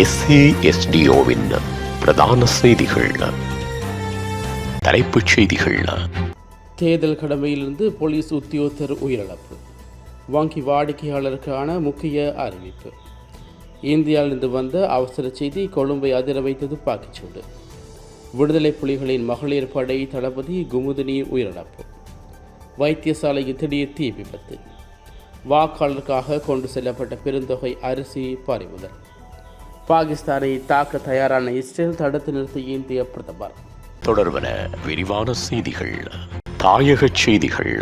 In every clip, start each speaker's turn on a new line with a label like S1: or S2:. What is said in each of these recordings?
S1: எஸ்ஏஎஸ்டிஓவின் பிரதான செய்திகள். தலைப்புச் செய்திகள்.
S2: தேர்தல் கடமையிலிருந்து போலீஸ் உத்தியோகத்தர் உயிரிழப்பு. வங்கி வாடிக்கையாளருக்கான முக்கிய அறிவிப்பு. இந்தியாவிலிருந்து வந்த அவசர செய்தி கொழும்பை அதிர வைத்தது பாக்கிச்சூடு. விடுதலை புலிகளின் மகளிர் படை தளபதி குமுதினி உயிரிழப்பு. வைத்தியசாலையில் திடீர் தீ விபத்து. வாக்காளருக்காக கொண்டு செல்லப்பட்ட பெருந்தொகை அரிசி பறிமுதல். பாகிஸ்தானை தாக்க தயாரான இஸ்ரேல் தடுத்து நிறுத்திய இந்திய பிரதமர்.
S1: தொடர்வன விரிவான செய்திகள் தாயகச் செய்திகள்.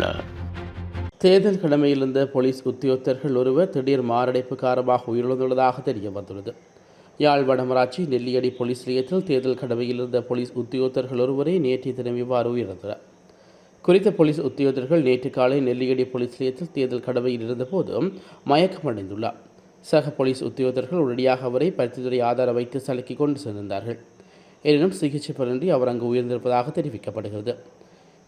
S2: தேர்தல் கடமையிலிருந்த போலீஸ் உத்தியோகத்தர்கள் ஒருவர் திடீர் மாரடைப்பு காரணமாக உயிரிழந்துள்ளதாக தெரிய வந்துள்ளது. யாழ் வடமராட்சி நெல்லியடி போலீஸ் நிலையத்தில் தேர்தல் கடமையிலிருந்த போலீஸ் உத்தியோகத்தர்கள் ஒருவரை நேற்றைய தினம் இவ்வாறு உயிரிழந்தனர். குறித்த போலீஸ் உத்தியோகத்தர்கள் நேற்று காலை நெல்லியடி போலீஸ் நிலையத்தில் தேர்தல் கடமையில் இருந்தபோது மயக்கமடைந்துள்ளார். சக போலீஸ் உத்தியோகத்தர்கள் உடனடியாக அவரை பருத்தித்துறை ஆதார வைத்தியசாலைக்கு கொண்டு சென்றிருந்தார்கள். எனினும் சிகிச்சை பலனின்றி அவர் அங்கு உயர்ந்திருப்பதாக தெரிவிக்கப்படுகிறது.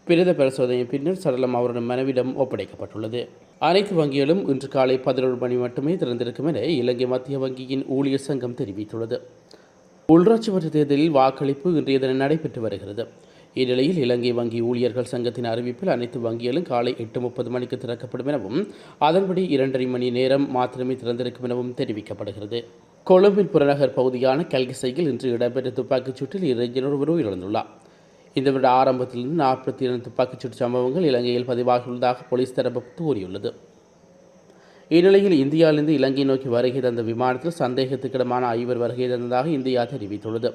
S2: பிரேத பரிசோதனையின் பின்னர் சடலம் அவருடைய மனைவிடம் ஒப்படைக்கப்பட்டுள்ளது. அனைத்து வங்கிகளும் இன்று காலை பதினொரு மணி மட்டுமே திறந்திருக்கும் என இலங்கை மத்திய வங்கியின் ஊழியர் சங்கம் தெரிவித்துள்ளது. உள்ளாட்சி மன்ற தேர்தலில் வாக்களிப்பு இன்றைய தினம் நடைபெற்று வருகிறது. இந்நிலையில் இலங்கை வங்கி ஊழியர்கள் சங்கத்தின் அறிவிப்பில் அனைத்து வங்கிகளும் காலை எட்டு முப்பது மணிக்கு திறக்கப்படும் எனவும் அதன்படி இரண்டரை மணி நேரம் மாத்திரமே திறந்திருக்கும் எனவும் தெரிவிக்கப்படுகிறது. கொழும்பின் புறநகர் பகுதியான கல்கிசையில் இன்று இடம்பெற்ற துப்பாக்கிச் சூட்டில் இளைஞர் ஒருவர் உயிரிழந்துள்ளார். இந்த வருட ஆரம்பத்திலிருந்து நாற்பத்தி இரண்டு துப்பாக்கிச்சூட்டு சம்பவங்கள் இலங்கையில் பதிவாகியுள்ளதாக போலீஸ் தரப்பு கூறியுள்ளது. இந்நிலையில் இந்தியாவிலிருந்து இலங்கை நோக்கி வருகை தந்த விமானத்தில் சந்தேகத்துக்கிடமான ஐவர் வருகை தந்ததாக இந்தியா தெரிவித்துள்ளது.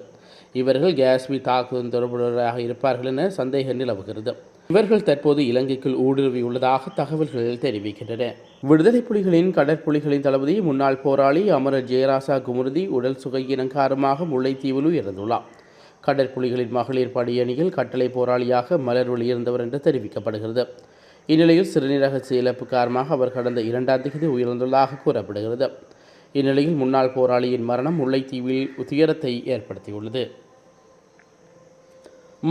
S2: இவர்கள் காஷ்மீர் தாக்குதல் தொடர்புடையவராக இருப்பார்கள் என சந்தேகம் நிலவுகிறது. இவர்கள் தற்போது இலங்கைக்குள் ஊடுருவியுள்ளதாக தகவல்கள் தெரிவிக்கின்றன. விடுதலை புலிகளின் கடற்புலிகளின் தளபதி முன்னாள் போராளி அமரர் ஜெயராசா குமுருதி உடல் சுகையினம் காரணமாக முல்லைத்தீவில் இறந்துள்ளார் கடற்புலிகளின் மகளிர் படையணியில் கட்டளை போராளியாக மலர் வெளியிருந்தவர் என்று தெரிவிக்கப்படுகிறது. இந்நிலையில் சிறுநீரக இழப்பு காரணமாக அவர் கடந்த இரண்டாம் தேதி உயிரிழந்துள்ளதாக கூறப்படுகிறது. இந்நிலையில் முன்னாள் போராளியின் மரணம் முல்லைத்தீவில் துயரத்தை ஏற்படுத்தியுள்ளது.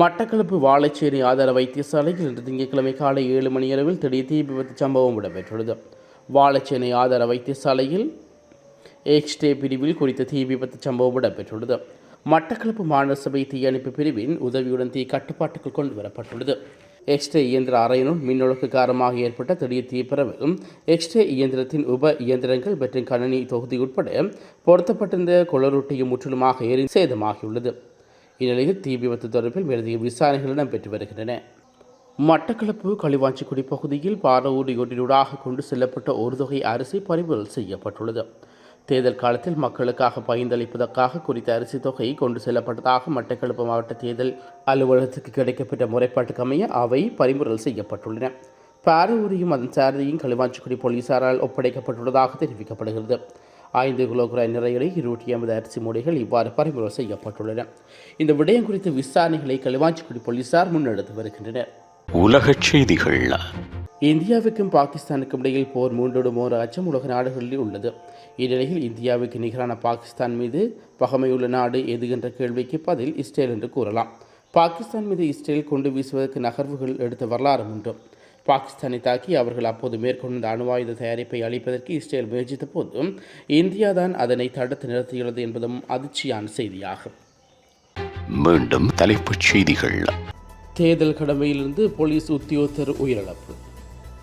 S2: மட்டக்களப்பு வாழைச்சேரி ஆதார வைத்தியசாலையில் இன்று திங்கட்கிழமை காலை ஏழு மணியளவில் திடீர் தீ விபத்து சம்பவம் இடம்பெற்றுள்ளது. வாழைச்சேனை ஆதார வைத்தியசாலையில் எக்ஸ்டே பிரிவில் குறித்த தீ விபத்து சம்பவம் இடம்பெற்றுள்ளது. மட்டக்களப்பு மாநில சபை தீயணைப்பு பிரிவின் உதவியுடன் தீ கட்டுப்பாட்டுக்குள் கொண்டு வரப்பட்டுள்ளது எக்ஸ்ரே இயந்திர அறையினுள் மின்னொழுக்கு காரணமாக ஏற்பட்ட திடீர் தீப்பரவில் எக்ஸ்டே இயந்திரத்தின் உப இயந்திரங்கள் மற்றும் கணனி தொகுதி உட்பட பொருத்தப்பட்டிருந்த குளரொட்டியும் முற்றிலுமாக ஏறி சேதமாகியுள்ளது. இந்நிலையில் தீ விபத்து தொடர்பில் மேலதிக விசாரணைகள் இடம்பெற்று வருகின்றன. மட்டக்களப்பு களிவாஞ்சிக்குடி பகுதியில் பாரவூர் ஒன்றினூடாக கொண்டு செல்லப்பட்ட ஒரு தொகை அரிசி பறிமுதல் செய்யப்பட்டுள்ளது. தேர்தல் காலத்தில் மக்களுக்காக பகிர்ந்தளிப்பதற்காக குறித்த அரிசி தொகை கொண்டு செல்லப்பட்டதாக மட்டக்களப்பு மாவட்ட தேர்தல் அலுவலகத்துக்கு கிடைக்கப்பட்ட முறைப்பாட்டுக்கு அமைய அவை பறிமுதல் செய்யப்பட்டுள்ளன. பாரவூரியும் அதன் சாரதியும் களிவாஞ்சிக்குடி போலீசாரால் ஒப்படைக்கப்பட்டுள்ளதாக தெரிவிக்கப்படுகிறது. ஐந்து கிலோகிராம் நிறைகளை இருபத்தி ஐம்பது அரிசி மூடைகள் இவ்வாறு பறிமுதல் செய்யப்பட்டுள்ளன. இந்த விடயம் குறித்த விசாரணைகளை களிவாஞ்சிக்குடி போலீசார் முன்னெடுத்து வருகின்றனர்.
S1: உலகச் செய்திகள்
S2: இந்தியாவுக்கும் பாகிஸ்தானுக்கும் இடையில் போர் மூன்றோடும் ஓர் அச்சம் உலக நாடுகளில் உள்ளது. இந்நிலையில் இந்தியாவுக்கு நிகரான பாகிஸ்தான் மீது பகமையுள்ள நாடு எது என்ற கேள்விக்கு பதில் இஸ்ரேல் என்று கூறலாம். பாகிஸ்தான் மீது இஸ்ரேல் கொண்டு வீசுவதற்கு நகர்வுகள் எடுத்த வரலாறு உண்டு. பாகிஸ்தானை தாக்கி அவர்கள் அப்போது மேற்கொண்ட அணு ஆயுத தயாரிப்பை அளிப்பதற்கு இஸ்ரேல் முயற்சித்த போதும் இந்தியா தான் அதனை தடுத்து நிறுத்தியுள்ளது என்பதும் அதிர்ச்சியான செய்தியாகும்.
S1: மீண்டும் தலைப்புச் செய்திகள்.
S2: தேர்தல் கடமையிலிருந்து போலீஸ் உத்தியோகத்தர் உயிரிழப்பு.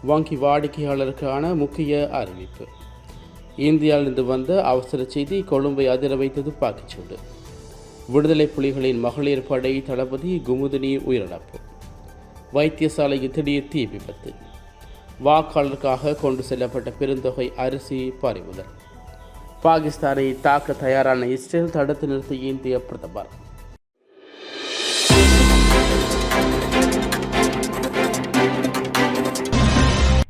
S2: வங்கி வாடிக்கையாளருக்கான முக்கிய அறிவிப்பு. இந்தியாவிலிருந்து வந்த அவசர செய்தி கொழும்பை அதிர வைத்த துப்பாக்கிச்சூடு விடுதலை புலிகளின் மகளிர் படை தளபதி குமுதினி உயிரிழப்பு. வைத்தியசாலையில் திடீர் தீ விபத்து. வாக்காளருக்காக கொண்டு செல்லப்பட்ட பெருந்தொகை அரிசி பறிமுதல். பாகிஸ்தானை தாக்க தயாரான இஸ்ரேல் தடுத்து நிறுத்திய இந்திய பிரதமர்